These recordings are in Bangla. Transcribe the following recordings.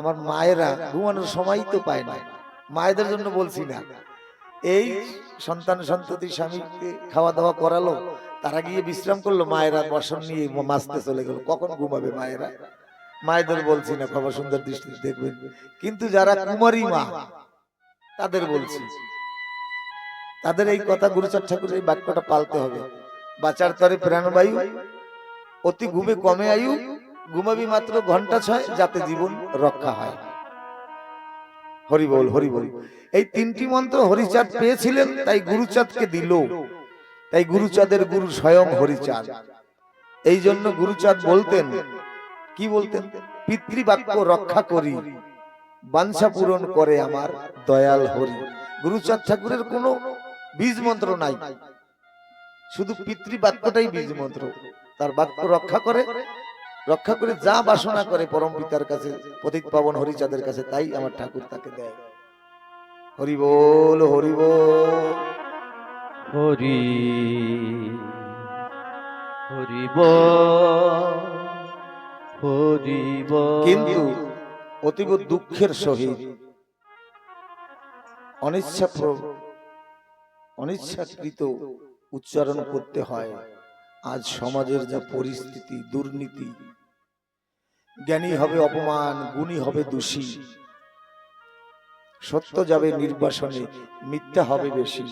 আমার মায়েরা ঘুমানোর সময় তো পায় না। মায়েদের জন্য বলছি না। এই সন্তান সন্ততি স্বামীকে খাওয়া দাওয়া করালো, তারা গিয়ে বিশ্রাম করল, মায়েরা বসন নিয়ে মাসতে চলে গেল। কখন ঘুমাবে মায়েরা? মায়েদের বলছি না খবর সুন্দর দৃষ্টিতে দেখবেন। কিন্তু যারা কুমারী মা, তাদের বলছি, তাদের এই কথা গুরুচার ঠাকুরের এই বাক্যটা পালতে হবে। বাঁচার তরে প্রাণবায়ু, অতি ঘুমে কমে আয়ু ঘুমাবি মাত্র ঘণ্টা ছয়, যাতে জীবন রক্ষা হয়। হরি বল হরি বল। এই তিনটি মন্ত্র হরিচাঁদ পেয়েছিলেন, তাই গুরুচাঁদকে দিল। তাই গুরুচাঁদের গুরু স্বয়ং হরিচাঁদ। এই জন্য গুরুচাঁদ বলতেন, কি বলতেন? পিতৃবাক্য রক্ষা করি, বাঞ্ছা পূরণ করে আমার দয়াল হরি। গুরুচাঁদ ঠাকুরের কোনো বীজ মন্ত্র নাই। শুধু পিতৃবাক্যটাই বীজ মন্ত্র। তার বাক্য রক্ষা করে রক্ষা করে যা বাসনা করে পরম পিতার কাছে পতিত পাবন হরিচাঁদের কাছে তাই আমার ঠাকুর তাকে দেয়। হরি বল হরি বল। হরি হরিব হরিব কিন্তু অতীব দুঃখের সহিত অনিচ্ছা অনিচ্ছাকৃত উচ্চারণ করতে হয়। আজ সমাজের যা পরিস্থিতি দুর্নীতি জ্ঞানী হবে অপমান গুণী হবে দোষী। সত্য যাবে নির্বাসনে মিথ্যা হবে বেশি।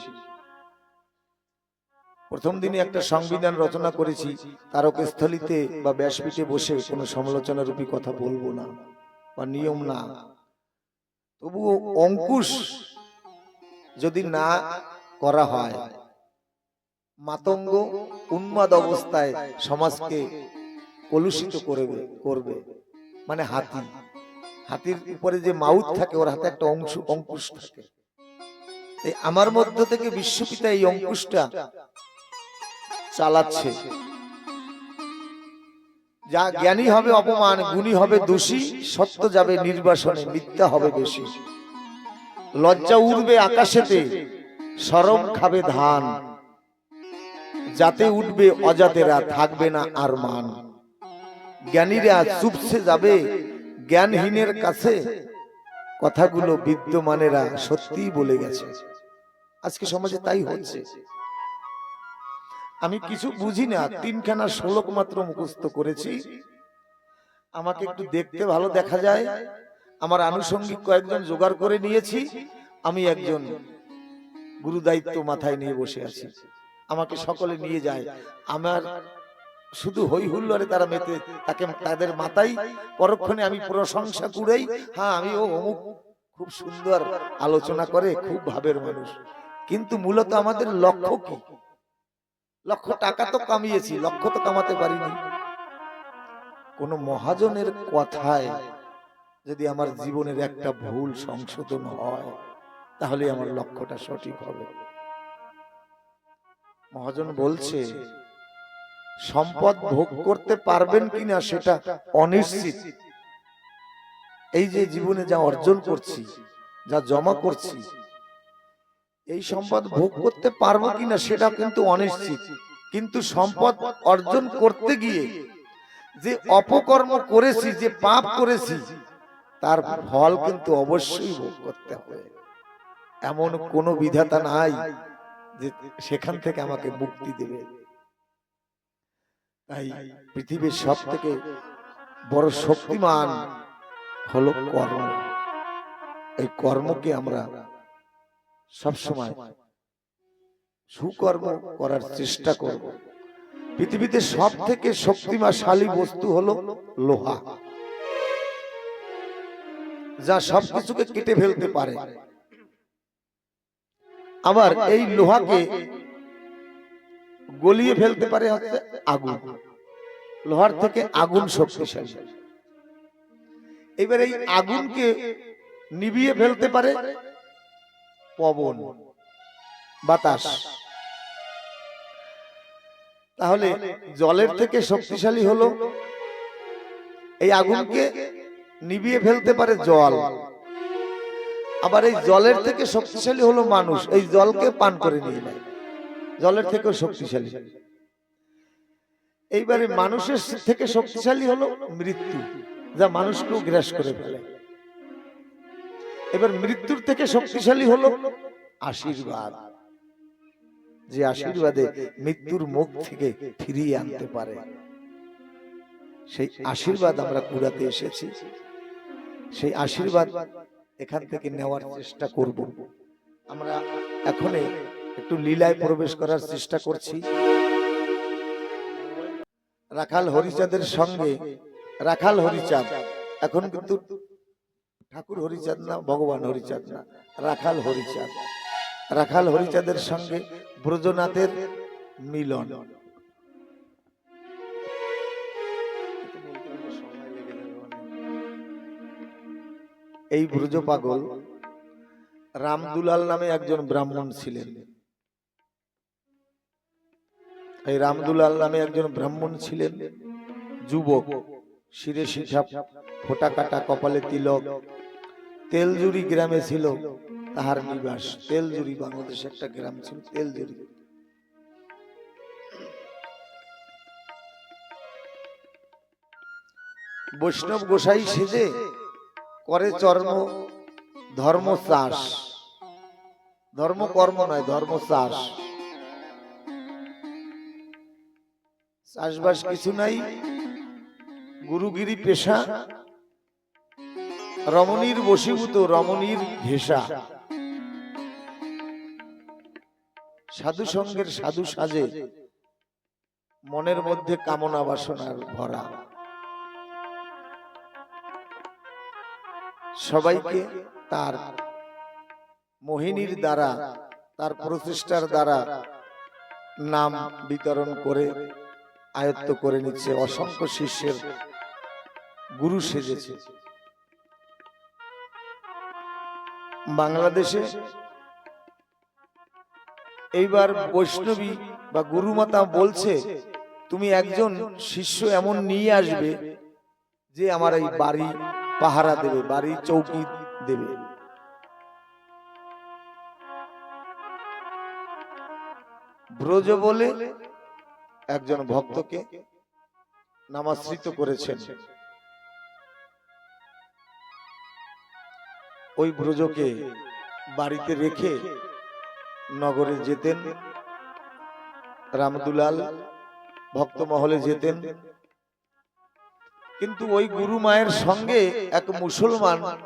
প্রথম দিনে একটা সংবিধান রচনা করেছি তারকস্থলিতে বা ব্যাসপীঠে বসে কোনো সমালোচনা রূপী কথা বলব না বা নিয়ম না। তবুও অঙ্কুশ যদি না করা হয় মাতঙ্গ উন্মাদ অবস্থায় সমাজকে কলুষিত করবে করবে। মানে হাতি। হাতির উপরে যে মাউথ থাকে, ওর হাতে একটা অংশ, অঙ্কুশ থাকে। এই আমার মধ্য থেকে বিশ্বপিতা এই অঙ্কুশটা চালাচ্ছে। যা জ্ঞানী হবে অপমান, গুণী হবে দোষী, সত্য যাবে নির্বাসনে, মিথ্যা হবে বেশি। লজ্জা উড়বে আকাশেতে, সরম খাবে ধান। যাতে উঠবে অজাতেরা, থাকবে না আর মান জ্ঞানীরা চুপসে যাবে, জ্ঞানহীনের কাছে। কথাগুলো বিদ্যমানেরা সত্যিই বলে গেছে। আজকে সমাজে তাই হচ্ছে। আমি কিছু বুঝি না, তিনখানা শ্লোক মাত্র মুখস্থ করেছি। আমাকে একটু দেখতে ভালো দেখা যায়। আমার আনুষঙ্গিক কয়েকজন জোগাড় করে নিয়েছি। আমি একজন গুরু দায়িত্ব মাথায় নিয়ে বসে আছি। আমাকে সকলে নিয়ে যায়। আমার শুধু হই হুল্লোড়ে তারা মেতে তাকে তাদের মাথায় পরক্ষণে আমি প্রশংসা কুড়াই হ্যাঁ আমি ও অমুক খুব সুন্দর আলোচনা করে খুব ভাবের মানুষ। কিন্তু মূলত আমাদের লক্ষ্য কি? লক্ষ টাকা তো কামিয়েছি লক্ষ্য তো কামাতে পারিনি। কোন মহাজনের কথায় যদি আমার জীবনের একটা ভুল সংশোধন হয় তাহলে আমার লক্ষ্যটা সঠিক হবে। মহাজন বলছে সম্পদ ভোগ করতে পারবেন কিনা সেটা অনিশ্চিত। এই যে জীবনে যা অর্জন করছি যা জমা করছি এই সম্পদ ভোগ করতে পারব কিনা সেটা কিন্তু অনিশ্চিত। কিন্তু সম্পদ অর্জন করতে গিয়ে যে অপকর্ম করেছি যে পাপ করেছি তার ফল কিন্তু অবশ্যই ভোগ করতে হবে। এমন কোন বিধাতা নাই। যে সেখান থেকে আমাকে মুক্তি দেবে। তাই পৃথিবীর সব থেকে বড় শক্তিমান হলো কর্ম। এই কর্মকে আমরা সবসময় সুকর্ম করার চেষ্টা করব। পৃথিবীতে সব থেকে শক্তিমাশালী বস্তু হলো লোহা। যা সবকিছুকে কেটে ফেলতে পারে। আবার এই লোহাকে গলিয়ে ফেলতে পারে হচ্ছে আগুন। লোহার থেকে আগুন শক্তিশালী। এবার এই আগুনকে নিবিয়ে ফেলতে পারে পবন বাতাস। তাহলে জলের থেকে শক্তিশালী হলো এই আগুনকে নিভিয়ে ফেলতে পারে জল। আবার এই জলের থেকে শক্তিশালী হলো মানুষ। এই জলকে পান করে নিয়ে নেয়। জলের থেকেও শক্তিশালী। এইবারে মানুষের থেকে শক্তিশালী হলো মৃত্যু, যা মানুষকেও গ্রাস করে ফেলে। এবার মৃত্যুর থেকে শক্তিশালী হলো আশীর্বাদ। যে আশীর্বাদে মৃত্যুর মুখ থেকে ফিরিয়ে আনতে পারে। সেই আশীর্বাদ আমরা কুড়াতে এসেছি। সেই আশীর্বাদ এখান থেকে নেওয়ার চেষ্টা করব। আমরা এখন একটু লীলায় প্রবেশ করার চেষ্টা করছি। রাখাল হরিচাঁদের সঙ্গে রাখাল হরিচাঁদ। এখন কিন্তু ঠাকুর হরিচাঁদ না ভগবান হরিচাঁদ না। রাখাল হরিচাঁদ। রাখাল হরিচাঁদের সঙ্গে ব্রজনাথের মিলন। এই ব্রজ পাগল রামদুলাল নামে একজন ব্রাহ্মণ ছিলেন। এই রামদুলাল নামে একজন ব্রাহ্মণ ছিলেন। যুবক শিরে শিখা ফোটা কাটা কপালে তিলক তেলজুরি গ্রামে ছিল তাহার নিবাস। তেলজুরি বাংলাদেশে একটা গ্রাম ছিল তেলজুরি বৈষ্ণব গোসাই সেজে করে চর্ম ধর্ম চাষ ধর্ম কর্ম নয় ধর্ম চাষ চাষবাস কিছু নাই। গুরুগিরি পেশা। রমণীর বশীভূত রমণীর ঘেষা। সাধু সঙ্গের সাধু সাজে। মনের মধ্যে কামনা বাসনার ভরা। সবাইকে তার মোহিনীর দ্বারা, তার প্রচেষ্টার দ্বারা নাম বিতরণ করে আয়ত্ত করে নিচ্ছে, অসংখ্য শিষ্যের গুরু সেজেছে। বাংলাদেশে এইবার বৈষ্ণবী বা গুরুমাতা বলছে, তুমি একজন শিষ্য এমন নিয়ে আসবে যে আমার এই বাড়ি পাহারা দেবে বাড়ি চৌকি দেবে। ব্রজ বলে একজন ভক্তকে নামাশ্রিত করেছেন। ওই ব্রজকে বাড়িতে রেখে নগরে যেতেন, রামদুলাল ভক্ত মহলে যেতেন কিন্তু ওই গুরু মায়ের সঙ্গে এক মুসলমান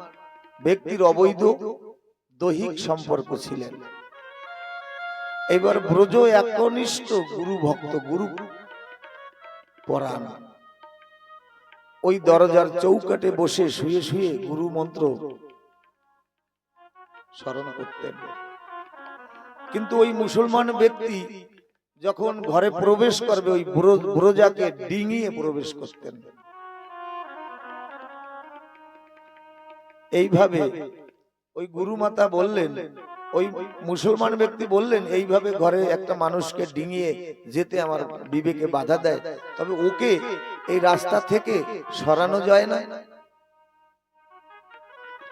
ব্যক্তির অবৈধ দৈহিক সম্পর্ক ছিলেন। এবার ব্রজ একনিষ্ঠ গুরু ভক্ত, গুরু পরাণ। ওই দরজার চৌকাটে বসে শুয়ে শুয়ে গুরু মন্ত্র স্মরণ করতেন। কিন্তু ওই মুসলমান ব্যক্তি যখন ঘরে প্রবেশ করবে, ওই ব্র- ব্রজাকে ডিঙিয়ে প্রবেশ করতেন। এইভাবে ওই গুরুমাতা বললেন, ওই মুসলমান ব্যক্তি বললেন, এইভাবে ঘরে একটা মানুষকে ডিঙিয়ে যেতে আমার বিবেকে বাধা দেয়। তবে ওকে এই রাস্তা থেকে সরানো যায় না।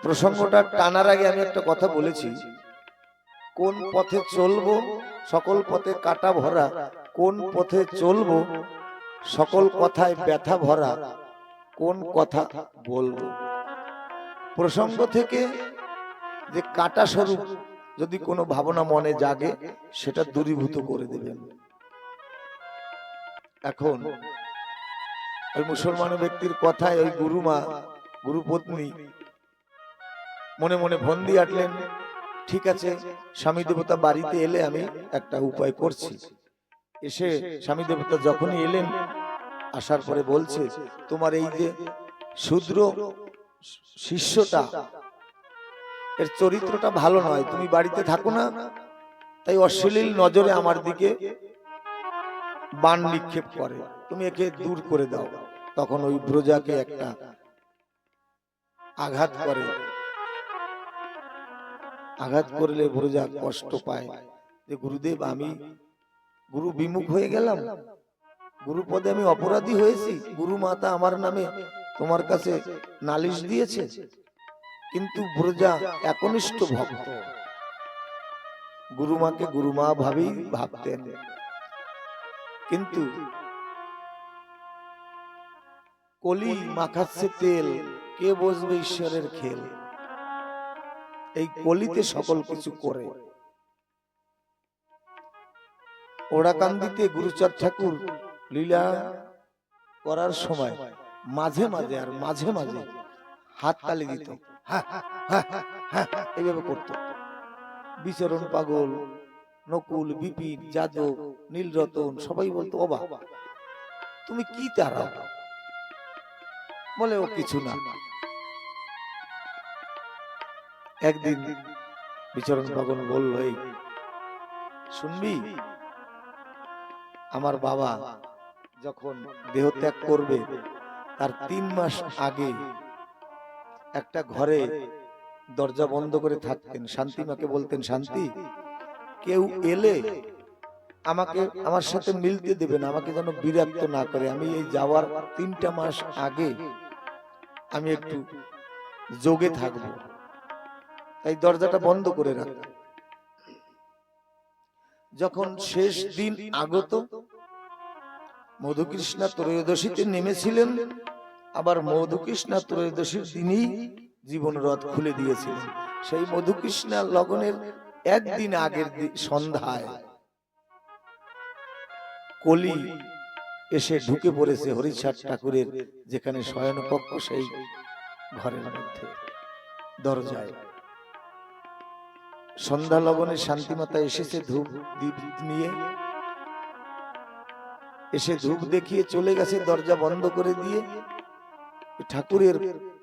প্রসঙ্গটা টানার আগে আমি একটা কথা বলেছি। কোন পথে চলবো, সকল পথে কাটা ভরা, কোন পথে চলবো, সকল কথায় ব্যথা ভরা, কোন কথা বলব? প্রসঙ্গ থেকে যে কাটা স্বরূপ যদি কোনো ভাবনা মনে জাগে, সেটা দূরীভূত করে দেবেন। এখন, ওই মুসলমান ব্যক্তির কথায় ওই গুরুমা, গুরুপত্নী মনে মনে ভন্দি আটলেন, ঠিক আছে, স্বামী দেবতা বাড়িতে এলে আমি একটা উপায় করছি। এসে স্বামী দেবতা যখনই এলেন, আসার পরে বলছে, তোমার এই যে শূদ্র শিষ্যটা, এর চরিত্রটা ভালো নয়। তুমি বাড়িতে থাকো না, তাই অশ্লীল নজরে আমার দিকে বান নিক্ষেপ করে। তুমি একে দূর করে দাও। তখন ওই ব্রজাকে একটা আঘাত করে। আঘাত করলে ব্রজা কষ্ট পায়। যে গুরুদেব, আমি গুরু বিমুখ হয়ে গেলাম। গুরু পদে আমি অপরাধী হয়েছি। গুরু মাতা আমার নামে তোমার কাছে নালিশ দিয়েছে? কিন্তু ব্রজা একনিষ্ঠ ভক্ত। গুরুমাকে গুরুমা ভাবেই ভাবতেন। কিন্তু কলি মাখাচ্ছে তেল, কে বসবে ঈশ্বরের খেল? এই কলিতে সকল কিছু করে। ওড়াকান্দিতে গুরুচাঁদ ঠাকুর লীলা করার সময় মাঝে মাঝে আর মাঝে মাঝে হাত তালি দিত। এইভাবে করতো। বিচরণ পাগল, নকুল, বিপিন, যাদব, নীলরতন, সবাই বলতো, অবা, তুমি কি তারা বলে, ও কিছু না। একদিন বিচরণ পাগল বলল, এই, শুনবি? আমার বাবা যখন দেহ ত্যাগ করবে তার তিন মাস আগে একটা ঘরে দরজা বন্ধ করে থাকতেন। শান্তি মাকে বলতেন, শান্তি, কেউ এলে আমাকে, আমার সাথে মিলতে দেবে না, আমাকে যেন বিরক্ত না করে। আমি এই যাওয়ার তিনটা মাস আগে আমি একটু যোগে থাকব। তাই দরজাটা বন্ধ করে রাখ যখন শেষ দিন আগত মধুকৃষ্ণা ত্রয়োদশীতে নেমেছিলেন। আবার মধুকৃষ্ণা ত্রয়োদশীর দিনই জীবন রথ খুলে দিয়েছিলেন। সেই মধুকৃষ্ণা লগনের একদিন আগের সন্ধ্যায় কলি এসে ঢুকে পড়েছে হরিচাঁদ ঠাকুরের, যেখানে শয়নকক্ষ সেই ঘরের মধ্যে, দরজায়। সন্ধ্যা লগনে শান্তিমাতা এসেছে ধূপ, দীপ নিয়ে। এসে ধূপ দেখিয়ে চলে গেছে, দরজা বন্ধ করে দিয়ে। ঠাকুরের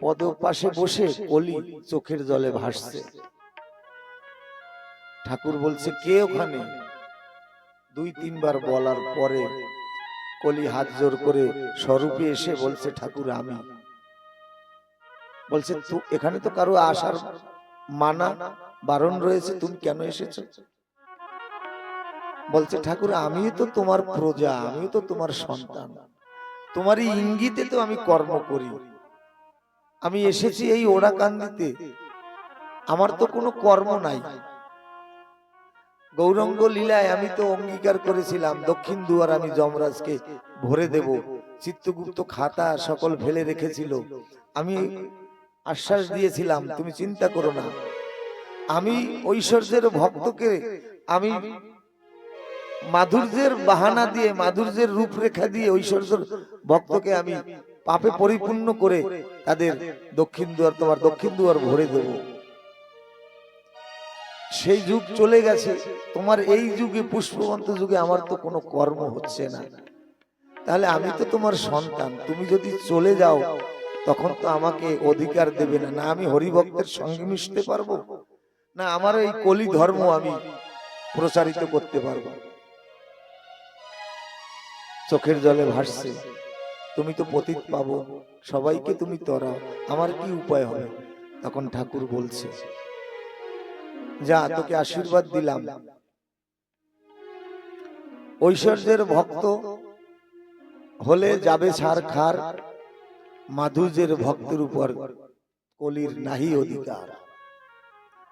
পদ পাশে বসে কলি চোখের জলে ভাসছে। ঠাকুর বলছে, কে ওখানে? দুই, তিনবার বলার পরে কলি হাত জোর করে স্বরূপে এসে বলছে, ঠাকুর, আমি। বলছে এখানে তো কারও আসার মানা বারণ রয়েছে, তুমি কেন এসেছ? বলছে, ঠাকুর, আমিও তো তোমার প্রজা, আমিও তো তোমার সন্তান। তোমারই ইঙ্গিতে তো আমি কর্ম করি। আমি এসেছি এই ওড়াকান্দিতে। আমার তো কোনো কর্ম নাই। গৌরঙ্গ লীলায় আমি তো অঙ্গীকার করেছিলাম। দক্ষিণ দুয়ার আমি যমরাজকে ভরে দেব। চিত্তগুপ্ত খাতা সকল ফেলে রেখেছিল। আমি আশ্বাস দিয়েছিলাম, তুমি চিন্তা করো না। আমি ঐশ্বর্যের ভক্তকে, আমি মাধুর্যের বাহানা দিয়ে মাধুর্যের রূপরেখা দিয়ে ঐশ্বর্যের ভক্তকে আমি পাপে পরিপূর্ণ করে তাদের দক্ষিণ দুয়ার তোমার দক্ষিণ দুয়ার ভরে দেব। সেই যুগ চলে গেছে। তোমার এই যুগে পুষ্পবন্ত যুগে আমার তো কোনো কর্ম হচ্ছে না। তাহলে আমি তো তোমার সন্তান। তুমি যদি চলে যাও তখন তো আমাকে অধিকার দেবে না। না আমি হরিভক্তের সঙ্গে মিশতে পারব। না আমার এই কলি ধর্ম আমি প্রচারিত করতে পারব। চোখের জলে ভাসছে। তুমি তো পতিত পাবো, সবাইকে তুমি তরাও, আমার কি উপায় হবে? তখন ঠাকুর বলছে, যা, তোকে আশীর্বাদ দিলাম। ঐশ্বর্যের ভক্ত হলে যাবে সার খার, মাধুর্যের ভক্তের উপর কলির নাহি অধিকার।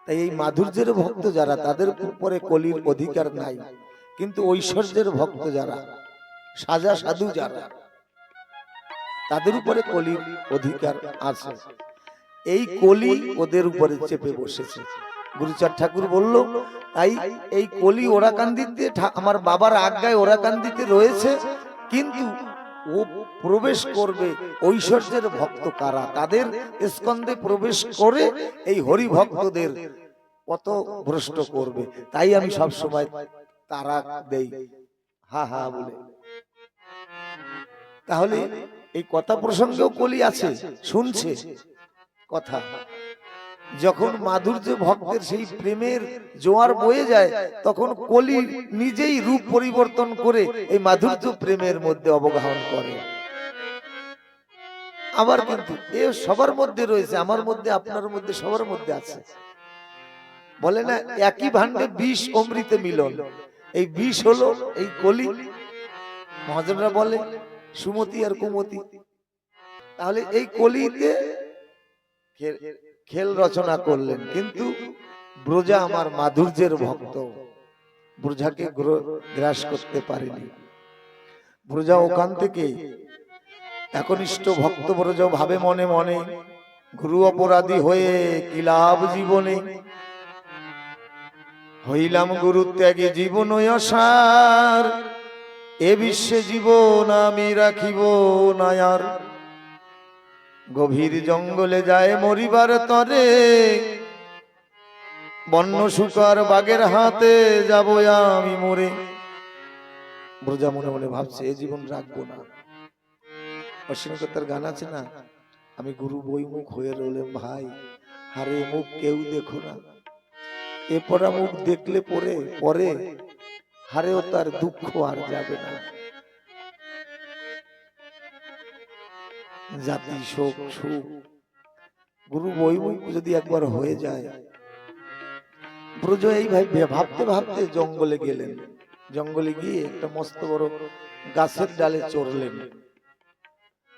তাই এই মাধুর্যের ভক্ত যারা, তাদের উপরে কলির অধিকার নাই, কিন্তু ঐশ্বর্যের ভক্ত যারা সাজা সাধু যারা, তাদের উপরে কলির অধিকার আছে। এই কলি ওদের উপরে চেপে বসেছে। গুরুচাঁদ ঠাকুর বলল, তাই এই কলি ওরাকান্দিতে ঠা- আমার বাবার আজ্ঞায় ওরাকান্দিতে রয়েছে, কিন্তু ও প্রবেশ করবে ঐশ্বর্যের ভক্ত কারা? তাদের স্কন্ধে প্রবেশ করে এই হরি ভক্তদের কত ভ্রষ্ট করবে। তাই আমি সব সময় তারা দেই। হা হা, বলে। তাহলে এই কথা প্রসঙ্গেও কলি আছে, শুনছে। কথা। যখন মাধুর্য ভক্তের সেই প্রেমের জোয়ার বয়ে যায়, তখন কলি নিজেই রূপ পরিবর্তন করে এই মাধুর্য প্রেমের মধ্যে অবগাহন করে। আবার কিন্তু এ সবার মধ্যে রয়েছে, আমার মধ্যে, আপনার মধ্যে, সবার মধ্যে আছে। বলে না, একই ভান্ডে বিষ অমৃতে মিলন। এই বিষ হলো এই কলি। মহাজনরা বলে সুমতি আর কুমতি। তাহলে এই কলিতে খেল রচনা করলেন। কিন্তু ব্রজা আমার মাধুর্যের ভক্ত। ব্রজাকে গ্রাস করতে পারেনি। ব্রজা ওখান থেকে একনিষ্ঠ ভক্ত ব্রজ ভাবে মনে মনে গুরু অপরাধী হয়ে কি লাভ জীবনে? হইলাম গুরু ত্যাগে জীবন অসার। এ বিশ্বে জীবন আমি রাখিব না আর গভীর জঙ্গলে যায় মরিবার তরে, বন্য শুকার বাগের হাতে যাব আমি মরে। ব্রজা মনে মনে ভাবছে, এ জীবন রাখব না। অশ্বিনীকতার গান আছে না? আমি গুরু বইমুখ হয়ে রইলাম ভাই, হারে মুখ কেউ দেখো না। এ পরা মুখ দেখলে পরে পরে হারেও তার দুঃখ আর যাবে না। জাতি শোক সুখ। গুরু বইমুখ যদি একবার হয়ে যায়। ব্রজ এই ভাই ভাবতে ভাবতে জঙ্গলে গেলেন। জঙ্গলে গিয়ে একটা মস্ত বড় গাছের ডালে চড়লেন।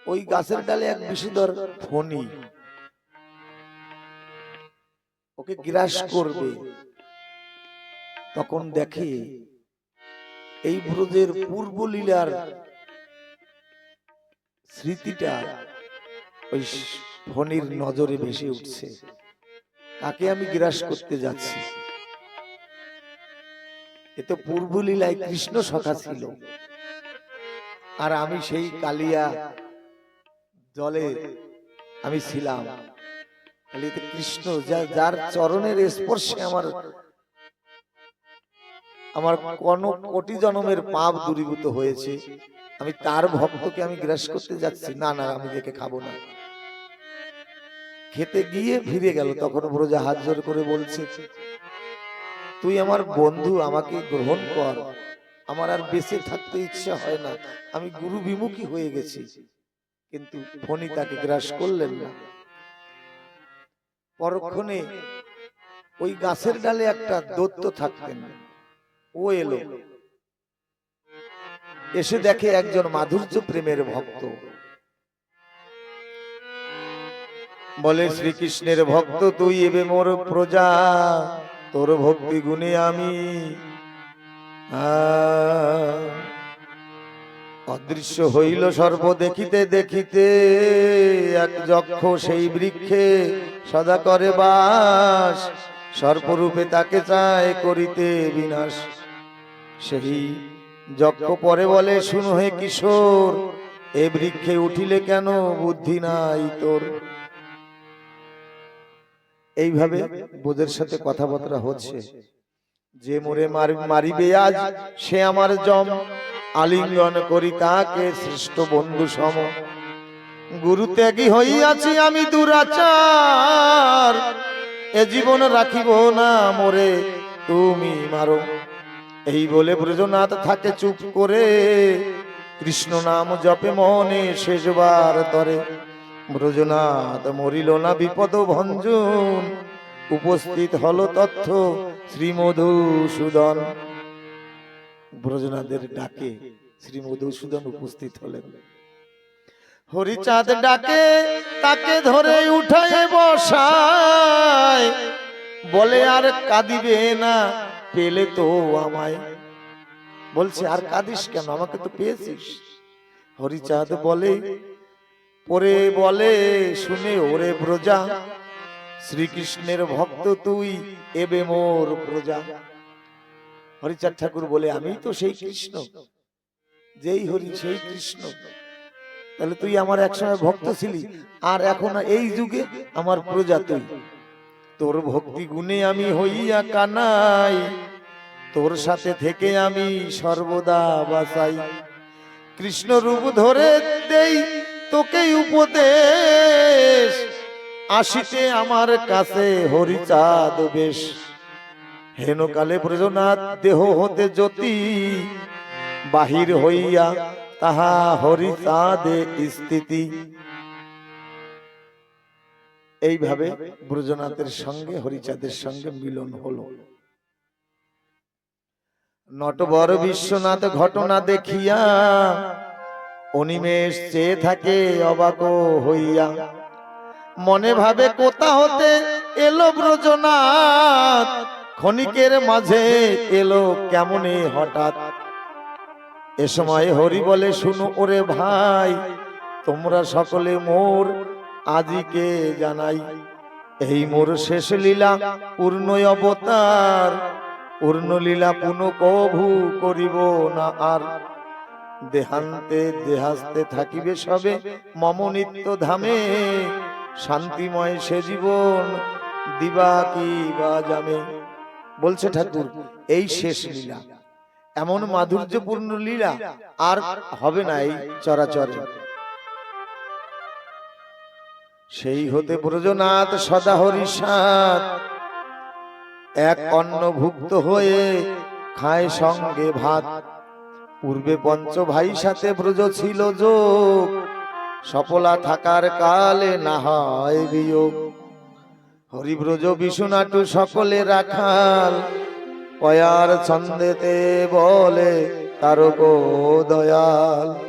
ওই গাছের ডালে এক বিষধর ফণি। ওকে গ্রাস করবে। তখন দেখে এই ব্রজের পূর্ব লীলার স্মৃতিটা ওই ফণির নজরে ভেসে উঠছে। কাকে আমি গ্রাস করতে যাচ্ছি। এ তো পূর্ব লীলায় কৃষ্ণ সখা ছিল। আর আমি সেই কালিয়া জলে আমি ছিলাম। কৃষ্ণ যার চরণের স্পর্শে আমার আমার কোন কোটি জন্মের পাপ দূরীভূত হয়েছে। আমি তার ভক্তকে আমি গ্রাস করতে যাচ্ছি। না না, আমি দেখে খাব না। খেতে গিয়ে ফিরে গেল। তখন ব্রজা হাত জোর করে বলছে, তুই আমার বন্ধু, আমাকে গ্রহণ কর। আমার আর বেঁচে থাকতে ইচ্ছা হয় না। আমি গুরু বিমুখী হয়ে গেছি। কিন্তু ফণি তাকে গ্রাস করলেন না। পরক্ষণে ওই গাছের ডালে একটা দৈত্য থাকতেন। ও এলো। এসে দেখে একজন মাধুর্য প্রেমের ভক্ত। বলে, শ্রীকৃষ্ণের ভক্ত, তুই এবে মোর প্রজা। তোর ভক্তি গুণে আমি অদৃশ্য হইল সর্ব দেখিতে দেখিতে। এক যক্ষ সেই বৃক্ষে সদা করে বাস। সর্পরূপে তাকে চায় করিতে বিনাশ। সেই যজ্ঞ পরে বলে, শুনো হে কিশোর, এ বৃক্ষে উঠিলে কেন বুদ্ধি নাই তোর? এইভাবে বোধের সাথে কথাবার্তা হচ্ছে। যে মোরে মারিবে আজ, সে আমার জম। আলিঙ্গন করি তাকে শ্রেষ্ঠ বন্ধু সম। গুরু ত্যাগী হইয়াছি আমি দুরাচার। এ জীবন রাখিব না মোরে, তুমি মারো। এই বলে ব্রজনাথ থাকে চুপ করে। কৃষ্ণ নাম জপে মনে শেষবার তরে। ব্রজনাথ মরিল না বিপদ ভঞ্জন। উপস্থিত হলো তথ্য শ্রী মধুসূদন ব্রজনাথের ডাকে শ্রী মধুসূদন উপস্থিত হলেন। হরিচাঁদ ডাকে, তাকে ধরে উঠায় বসায়। বলে আর কাঁদিবে না পেলে তো আমায়। বলছে, আর কাঁদিস কেন? আমাকে তো পেয়েছিস। হরিচাঁদ বলে, পরে বলে, শুনে ওরে ব্রজা শ্রীকৃষ্ণের ভক্ত তুই এবে মোর প্রজা। হরিচাঁদ ঠাকুর বলে, আমি তো সেই কৃষ্ণ, যেই হরি সেই কৃষ্ণ। তাহলে তুই আমার একসময় ভক্ত ছিলি, আর এখন এই যুগে আমার প্রজা তুই। তোর ভক্তি গুণে আমি হইয়া কানাই, তোর সাথে থেকে আমি সর্বদা বাসাই কৃষ্ণ রূপ ধরে দেই তোকে উপদেশ, আসিতে আমার কাছে হরিচাঁদ বেশ। হেনকালে ব্রজনাথ দেহ হতে জ্যোতি, বাহির হইয়া তাহা হরিচাঁদে স্থিতি। এইভাবে ব্রজনাথের সঙ্গে হরিচাঁদের সঙ্গে মিলন হলো। নটবর বিশ্বনাথ ঘটনা দেখিয়া অনিমেষ চেয়ে থাকে অবাক হইয়া। মনে ভাবে কোথা হতে এলো ব্রজনাথ? ক্ষণিকের মাঝে এলো কেমনে হঠাৎ? এ সময় হরি বলে শুনো ওরে ভাই তোমরা সকলে মোর আজিকে জানাই, এই মোর শেষ লীলা, পূর্ণ অবতার। পূর্ণ লীলা পুনঃ কভু করিব না আর। দেহান্তে দেহাস্তে থাকিবে সবে মম নিত্য ধামে। শান্তিময় সে জীবন দিবা কি বা জামে। বলছে ঠাকুর, এই শেষ লীলা, এমন মাধুর্যপূর্ণ লীলা আর হবে না এই চরাচরে। সেই হতে ব্রজনাথ সদা হরিষাত এক অন্নভুক্ত হয়ে খায় সঙ্গে ভাত। পূর্বে পঞ্চ ভাই সাথে ব্রজ ছিল যোগ। সফলা থাকার কালে না হয় বিয়োগ। হরিব্রজ বিশুনাটু সকলে রাখাল। কয়ার ছন্দেতে বলে তারক দয়াল।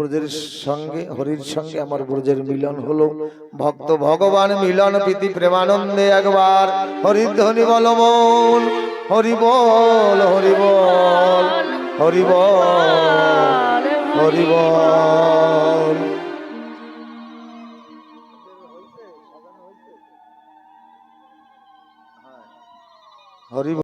ব্রজের সঙ্গে, হরির সঙ্গে আমার ব্রজের মিলন হলো ভক্ত ভগবান মিলন প্রীতি প্রেমানন্দে একবার হরিধ্বনি বল মন, হরি বল হরি বল, হরি হরি বল হরি।